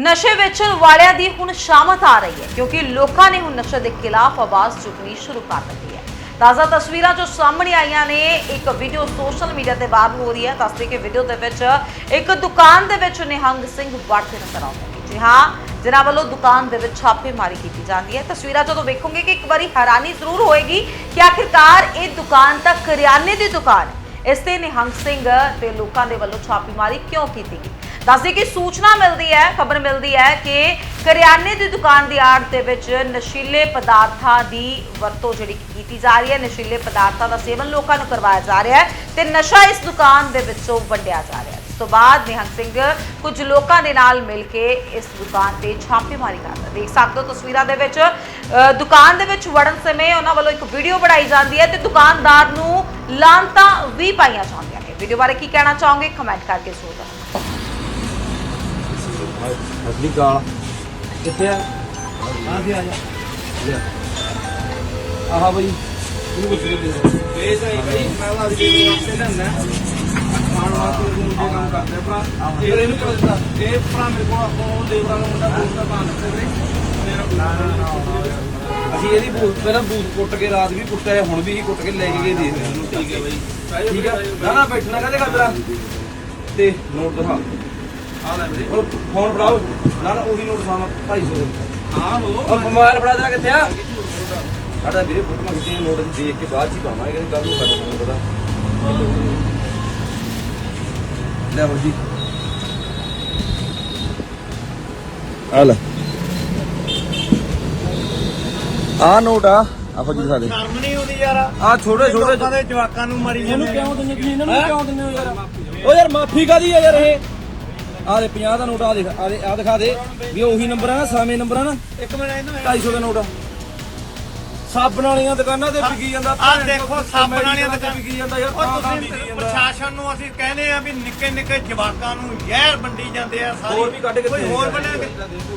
ਨਸ਼ੇ ਵਿੱਚ ਵਾਲਿਆਂ ਦੀ ਹੁਣ ਸ਼ਾਮਤ ਆ ਰਹੀ ਹੈ, ਕਿਉਂਕਿ ਲੋਕਾਂ ਨੇ ਹੁਣ ਨਸ਼ੇ ਦੇ ਖਿਲਾਫ ਆਵਾਜ਼ ਚੁੱਕਣੀ ਸ਼ੁਰੂ ਕਰ ਦਿੱਤੀ ਹੈ। ਤਾਜ਼ਾ ਤਸਵੀਰਾਂ ਜੋ ਸਾਹਮਣੇ ਆਈਆਂ ਨੇ, ਇੱਕ ਵੀਡੀਓ ਸੋਸ਼ਲ ਮੀਡੀਆ ਤੇ ਵਾਇਰਲ ਹੋ ਰਹੀ ਹੈ। ਦੱਸਦੇ ਕਿ ਵੀਡੀਓ ਦੇ ਵਿੱਚ ਇੱਕ ਦੁਕਾਨ ਦੇ ਵਿੱਚ ਨਿਹੰਗ ਸਿੰਘ ਵੜਦੇ ਨਜ਼ਰ ਆਉਂਦੇ ਨੇ। ਜੀ ਹਾਂ, ਜਿਨ੍ਹਾਂ ਵੱਲੋਂ ਦੁਕਾਨ ਦੇ ਵਿੱਚ ਛਾਪੇਮਾਰੀ ਕੀਤੀ ਜਾਂਦੀ ਹੈ। ਤਸਵੀਰਾਂ ਜਦੋਂ ਵੇਖੋਗੇ ਕਿ ਇੱਕ ਵਾਰੀ ਹੈਰਾਨੀ ਜ਼ਰੂਰ ਹੋਏਗੀ ਕਿ ਆਖਿਰਕਾਰ ਇਹ ਦੁਕਾਨ ਤਾਂ ਕਰਿਆਨੇ ਦੀ ਦੁਕਾਨ ਇਸ ਤੇ ਨਿਹੰਗ ਸਿੰਘ ਤੇ ਲੋਕਾਂ ਦੇ ਵੱਲੋਂ ਛਾਪੇਮਾਰੀ ਕਿਉਂ ਕੀਤੀ ਗਈ? ਦੱਸਦੇ ਕਿ ਸੂਚਨਾ ਮਿਲਦੀ ਹੈ, ਖਬਰ ਮਿਲਦੀ ਹੈ ਕਿ ਕਰਿਆਨੇ ਦੀ ਦੁਕਾਨ ਦੀ ਆੜ ਦੇ ਵਿੱਚ ਨਸ਼ੀਲੇ ਪਦਾਰਥਾਂ ਦੀ ਵਰਤੋਂ ਜਿਹੜੀ ਕੀਤੀ ਜਾ ਰਹੀ ਹੈ, ਨਸ਼ੀਲੇ ਪਦਾਰਥਾਂ ਦਾ ਸੇਵਨ ਲੋਕਾਂ ਨੂੰ ਕਰਵਾਇਆ ਜਾ ਰਿਹਾ ਹੈ ਤੇ ਨਸ਼ਾ ਇਸ ਦੁਕਾਨ ਦੇ ਵਿੱਚੋਂ ਵੰਡਿਆ ਜਾ ਰਿਹਾ ਹੈ। ਇਸ ਤੋਂ ਬਾਅਦ ਨਿਹੰਗ ਸਿੰਘ ਕੁਝ ਲੋਕਾਂ ਦੇ ਨਾਲ ਮਿਲ ਕੇ ਇਸ ਦੁਕਾਨ ਤੇ ਛਾਪੇਮਾਰੀ ਕਰਦਾ ਦੇਖ ਸਕਦੇ ਹੋ ਤਸਵੀਰਾਂ ਦੇ ਵਿੱਚ ਦੁਕਾਨ ਦੇ ਵਿੱਚ ਵੜਨ ਸਮੇਂ ਉਹਨਾਂ ਵੱਲੋਂ ਇੱਕ ਵੀਡੀਓ ਬਣਾਈ ਜਾਂਦੀ ਹੈ ਤੇ ਦੁਕਾਨਦਾਰ ਨੂੰ ਲਾਂਤਾਂ ਵੀ ਪਾਈਆਂ ਜਾਂਦੀਆਂ ਨੇ। ਵੀਡੀਓ ਬਾਰੇ ਕੀ ਕਹਿਣਾ ਚਾਹੋਗੇ? ਕਮੈਂਟ ਕਰਕੇ ਜ਼ਰੂਰ ਦੱਸੋ। ਅਸਲੀ ਗਾਲ ਕਿੱਥੇ ਆ? ਆ ਗਿਆ ਆ ਜਾ। ਆਹ ਬਈ। ਇਹਨੂੰ ਕੁਛ ਦੇ ਦੇ ਬੇਸ ਆਈ ਬਈ ਮੈਂ ਤਾਂ ਅੱਜ ਵੀ ਵਾਸਤੇ ਲੈਣਾ ਖਾਣ ਵਾਸਤੇ ਉਹਨੂੰ ਜੋ ਕੰਮ ਕਰਦੇ ਆ ਭਰਾ। ਇਹ ਇਹਨੂੰ ਕਿਉਂ ਦਿੱਤਾ। ਇਹ ਭਰਾ ਮੇਰੇ ਕੋਲ ਦੇਵਰਾ ਦਾ ਮੁੰਡਾ ਦੋਸਤ ਮੇਰਾ ਅਸੀਂ ਇਹਦੀ ਬੂਤ ਪਹਿਲਾਂ ਬੂਤ ਕੁੱਟ ਕੇ ਰਾਤ ਵੀ ਕੁੱਟਿਆ ਹੁਣ ਵੀ ਹੀ ਕੁੱਟ ਕੇ ਲੈ ਕੇ ਗਏ ਦੇ ਠੀਕ ਹੈ ਬਈ। ਠੀਕ ਹੈ? ਨਾ ਨਾ ਬੈਠਣਾ ਕਹਦੇ ਖਾਤਰਾ ਤੇ ਨੋਟ ਦਿਖਾ। ਆ ਲੈ ਵੀਰੇ। ਉਹ ਫੋਨ ਫੜਾਓ। ਨਾ ਨਾ ਉਹੀ ਨੋਟ ਸਾਮਾ 250 ਦੇ ਹਾਂ ਹੋ ਉਹ ਮੋਬਾਈਲ ਫੜਾ ਦੇਣਾ ਕਿੱਥੇ ਆ। ਸਾਡਾ ਵੀਰੇ ਫੋਟੋ ਖਿੱਚੀ ਨੋਟ ਅਸੀਂ ਦੇਖ ਕੇ ਬਾਅਦ ਚ ਹੀ ਪਾਵਾਂਗੇ ਕਿ ਕੱਲ ਨੂੰ ਸਾਡਾ ਤੁਹਾਨੂੰ ਪਤਾ ਲੈ ਹੋ ਜੀ। ਆ ਲੈ। ਆ ਨੋਟ ਆ ਆਪਾਂ ਜੀ ਸਾਡੇ ਸ਼ਰਮ ਨਹੀਂ ਆਉਂਦੀ ਯਾਰ। ਆ ਛੋਟੇ ਛੋਟੇ ਲੋਕਾਂ ਦੇ ਜਵਾਕਾਂ ਨੂੰ ਮਰੀ ਇਹਨੂੰ ਕਿਉਂ ਦਿੰਦੇ ਤੁਸੀਂ? ਇਹਨਾਂ ਨੂੰ ਕਿਉਂ ਦਿੰਦੇ ਹੋ ਯਾਰ? ਓ ਯਾਰ ਮਾਫੀ ਕਾਦੀ ਆ ਯਾਰ ਇਹ? ਆ ਦੇ 50 ਦਾ ਨੋਟ ਆ ਦੇਖ ਆ ਦੇ ਆ ਦਿਖਾ ਦੇ ਵੀ ਉਹੀ ਨੰਬਰ ਆ ਨਾ ਸਾਵੇਂ ਨੰਬਰ ਆ ਨਾ। ਇੱਕ ਮਿੰਟ ਇਹਨੂੰ 250 ਦਾ ਨੋਟ ਆ। ਸਾਬਣ ਵਾਲੀਆਂ ਦੁਕਾਨਾਂ ਤੇ ਵਿਕੀ ਜਾਂਦਾ ਆਹ ਦੇਖੋ ਸਾਬਣ ਵਾਲੀਆਂ ਦੁਕਾਨਾਂ ਵਿਕੀ ਜਾਂਦਾ ਯਾਰ ਉਹ ਤੁਸੀਂ ਪ੍ਰਸ਼ਾਸਨ ਨੂੰ ਅਸੀਂ ਕਹਿੰਦੇ ਆ ਵੀ ਨਿੱਕੇ ਨਿੱਕੇ ਜਵਾਕਾਂ ਨੂੰ ਜ਼ਹਿਰ ਵੰਡੀ ਜਾਂਦੇ ਆ ਸਾਰੀ। ਹੋਰ ਵੀ ਕੱਢ ਕੇ ਕੋਈ ਹੋਰ। ਬਣਾ ਕੇ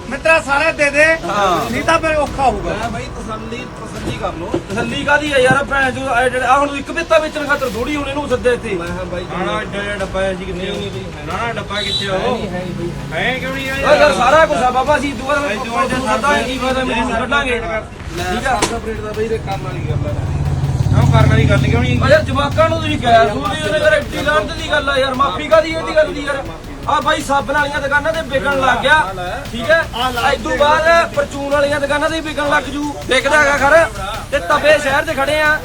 ਮਿੱਤਰਾ ਸਾਰੇ ਦੇ ਦੇ। ਨਹੀਂ ਤਾਂ ਫਿਰ ਔਖਾ ਹੋਊਗਾ। ਮੈਂ ਬਾਈ ਤਸੱਲੀ ਤਸੱਲੀ ਕਰ ਲੋ ਤਸੱਲੀ ਕਾਦੀ ਆ ਯਾਰ ਭੈਣ ਜੋ ਆ ਹੁਣ ਇੱਕ ਬਿੱਤਾ ਵੇਚਣ ਖਾਤਰ ਥੋੜੀ ਹੁਣ ਇਹਨੂੰ ਸੱਦੇ ਇੱਥੇ। ਮੈਂ ਹਾਂ ਬਾਈ ਨਾ ਜਿਹਾ ਡੱਬਾ ਹੈ ਜੀ ਕਿੰਨੇ ਨਹੀਂ ਬਈ ਨਾ ਨਾ ਡੱਬਾ ਕਿੱਥੇ ਆ ਉਹ? ਹੈ ਬਈ ਹੈ ਕਿਉਂ ਨਹੀਂ ਯਾਰ ਸਾਰਾ ਕੁਝ ਆ ਬਾਬਾ ਜੀ ਦੁਆ ਸਾਡਾ ਕੀ ਫਾਇਦਾ ਮੈਨੂੰ ਕੱਢਾਂਗੇ। ਠੀਕ ਆ। ਸਪਰੇਟ ਦਾ ਬਈ ਤੇ ਕਰਨ ਵਾਲੀ ਗੱਲ ਆ। ਉਹ ਕਰਨ ਵਾਲੀ ਗੱਲ ਕਿਉਂ ਨਹੀਂ? ਆ ਯਾਰ ਜਵਾਕਾਂ ਨੂੰ ਤੁਸੀਂ ਕਹਿ ਸੂਰੀ ਉਹਨੇ ਕਰ ਐਡੀ ਲਾਂਟ ਦੀ ਗੱਲ ਆ ਯਾਰ ਮਾਫੀ ਕਾਦੀ ਇਹਦੀ ਗੱਲ ਦੀ ਯਾਰ? ਆ ਬਾਈ ਸਾਬਣ ਵਾਲੀਆਂ ਦੁਕਾਨਾਂ ਤੇ ਵਿਕਣ ਲੱਗ ਗਿਆ। ਠੀਕ ਹੈ? ਇਦੋਂ ਬਾਅਦ ਪਰਚੂਨ ਵਾਲੀਆਂ ਦੁਕਾਨਾਂ ਤੇ ਵੀ ਵਿਕਣ ਲੱਗ ਜੂ। ਵਿਕਦਾ ਹੈਗਾ ਖਰ। ਤੇ ਤਵੇ ਸ਼ਹਿਰ 'ਚ ਖੜੇ ਆ।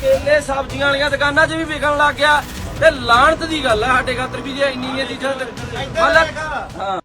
ਕੇਲੇ ਸਬਜ਼ੀਆਂ ਵਾਲੀਆਂ ਦੁਕਾਨਾਂ 'ਚ ਵੀ ਵਿਕਣ ਲੱਗ ਗਿਆ। ਤੇ ਲਾਂਟ ਦੀ ਗੱਲ ਆ ਸਾਡੇ ਖਾਤਰ ਵੀ ਜੇ ਇੰਨੀ ਇਹ ਚੀਜ਼ਾਂ ਮਤਲਬ ਹਾਂ।